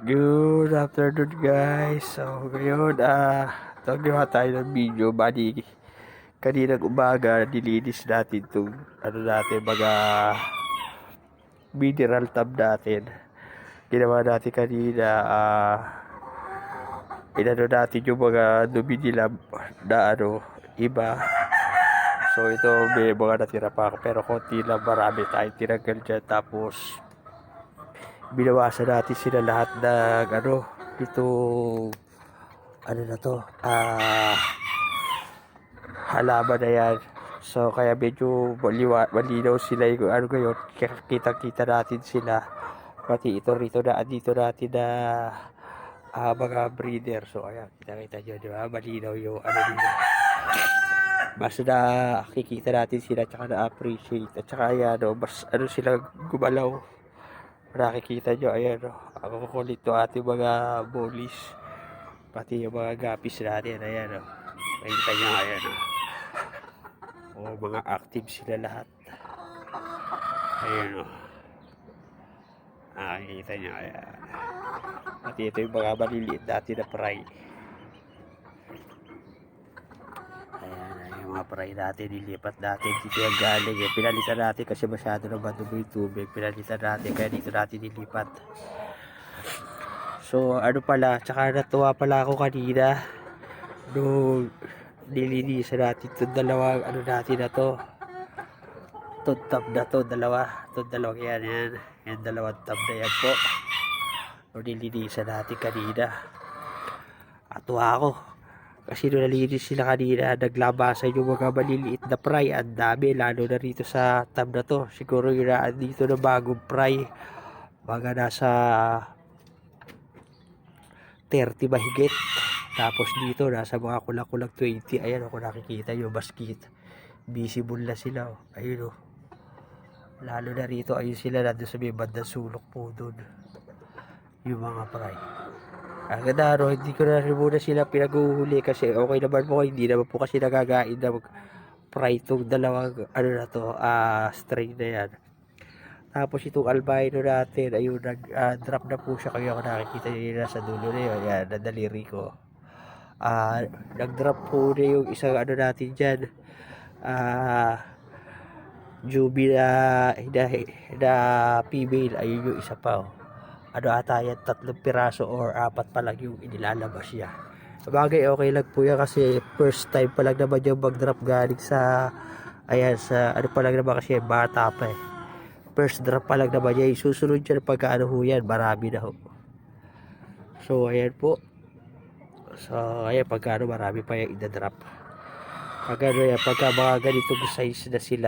Good afternoon guys. So ngayon ah uh, gawa tayo ng video. Bali kaninang umaga nilinis natin itong ano natin mga mineral tab natin. Ginawa natin kanina ah inano natin yung mga dumi nila na ano iba. So ito may mga natira pa pero konti lang marami tayo tinanggal dyan tapos binawasan natin sila lahat ng ano ito ano na to ah halaman na yan. So kaya medyo maliwa, malinaw sila yung ano ngayon. Kita kita natin sila. Pati ito rito na andito natin na ah, mga breeder. So ayan kita kita nyo di ba? Malinaw yung ano nila. Mas na kikita natin sila tsaka na appreciate at tsaka ayan no, mas ano sila gumalaw nakikita nyo, ayan, oh, ang kukulit to ating mga bullies. Pati yung mga gapis natin, ayan, oh. Nakikita nyo, ayan, oh. Oh, mga active sila lahat. Ayan, oh. Nakikita nyo, ayan. Pati ito yung mga maliliit natin na fry. Fry natin, nilipat natin dito yung galing. Eh. Pinalitan natin kasi masyado na madumi yung tubig. Pinalitan natin, kaya dito natin nilipat. So, ano pala, tsaka natuwa pala ako kanina nung nilinisan natin itong dalawang ano natin na to. Itong tab na to, dalawa. Itong dalawang yan, yan. Yan, dalawang tab na yan po. Nung nilinisan natin kanina. Atuwa ako. Kasi nung nalinis sila kanina, naglabasan yung mga maliliit na fry. Ang dami, lalo na rito sa tab na to. Siguro yung na dito na bagong fry. Mga nasa 30 mahigit. Tapos dito, nasa mga kulang-kulang 20. Ayan, ako nakikita yung basket. Visible na sila. Oh. Ayun, oh. Lalo na rito, ayun sila nandun sa may bandang sulok po doon. Yung mga fry. No? hindi ko na rin muna sila pinag-uhuli kasi okay naman po, hindi naman po kasi nagagain na mag-fry itong dalawang, ano na to, ah, string na yan. Tapos itong albino natin, ayun, nag-drop na po siya kayo ako nakikita niyo na sa dulo na yun, yan, na daliri ko. Ah, nag-drop po na yung isang ano natin dyan, ah, Juby na, na, na female, ayun yung isa pa, oh ano ata yan, tatlong piraso or apat pa lang yung inilalabas niya. Sabagay, okay lang po yan kasi first time pa lang naman yung mag-drop galing sa, ayan, sa, ano pa lang naman kasi bata pa eh. First drop pa lang naman niya, susunod siya pagka ano ho yan, marami na ho. So, ayan po. So, ayan, pagka ano, marami pa yung ina-drop. Pag ano yan, pagka mga ganitong size na sila,